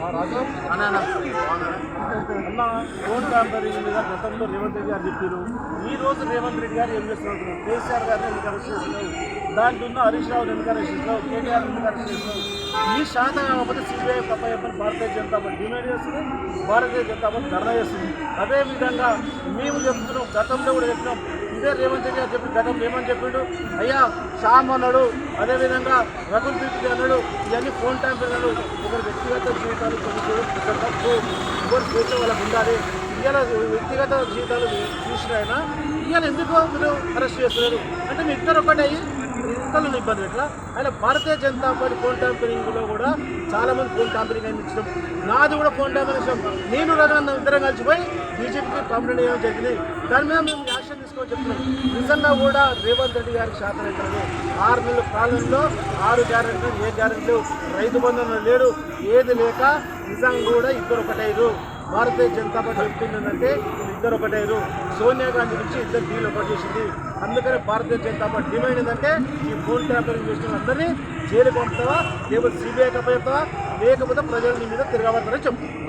అన్న అన్న అన్న మీద గతంలో రేవంత్ రెడ్డి గారు చెప్పారు ఈ రోజు రేవంత్ రెడ్డి గారు ఏం చేస్తున్నారు కేసీఆర్ గారిని ఎందుకు అరెస్ట్ దాంట్లో ఉన్న హరీష్ రావు ఎందుకు అరెస్ట్ కేటీఆర్ ఎందుకు అరెస్ట్ ఈ శాతం కాకపోతే సిబిఐ తప్ప చెప్పని భారతీయ జనతా పార్టీ డిమాండ్ చేస్తుంది భారతీయ జనతా పార్టీ ధర్నా చేస్తుంది అదేవిధంగా మేము చెప్తున్నాం గతంలో కూడా చెప్తున్నాం ఇదే రేవంత్ రెడ్డి గారు చెప్పి గతంలో ఏమని చెప్పిండు. అయ్యా శ్యామ్ అన్నాడు అదేవిధంగా రకుల్ పీపీ అన్నాడు ఇవన్నీ ఫోన్ టైం పిల్లలు ఒకరి వ్యక్తిగత జీవితాలు కొన్ని తప్పు ఇంకోటి స్వేచ్ఛ వాళ్ళకు ఉండాలి. ఇవాళ వ్యక్తిగత జీవితాలు చూసిన ఇవాళ ఎందుకు మీరు అరెస్ట్ చేస్తున్నారు? అంటే మీ ఇద్దరు ఒకటే అయ్యి ఇతరులను ఇబ్బంది పెట్టలా? ఆయన భారతీయ జనతా పార్టీ ఫోన్ ట్యాంపరింగ్లో కూడా చాలామంది ఫోన్ ట్యాంపరింగ్ అందించడం నాది కూడా ఫోన్ ట్యాంపరింగ్ నేను రఘునందన్ ఇద్దరం కలిసిపోయి బీజేపీకి కంప్లైంట్ చేయడం జరిగింది. దాని మీద మేము యాక్షన్ చెప్తున్నాం నిజంగా కూడా రేవంత్ రెడ్డి గారికి శాతం అవుతుంది ఆరు నెలల కాలంలో ఆరు గ్యారెంటీలు ఏ గ్యారెంటీ రైతు బంధువులు లేడు ఏది లేక నిజంగా కూడా ఇద్దరు ఒకటైరు భారతీయ జనతా పార్టీ చెప్తుందంటే ఇద్దరు ఒకటైరు సోనియా గాంధీ నుంచి ఇద్దరు డీల్ ఒకటి చేసింది. అందుకనే భారతీయ జనతా పార్టీ ఏమైందంటే ఈ ఫోన్ ట్యాంపరింగ్ చేసిన అందరినీ జైలు పంపుతావా లేకపోతే సిబిఐ కప్ప లేకపోతే ప్రజల మీద తిరగబడతారని చెప్తుంది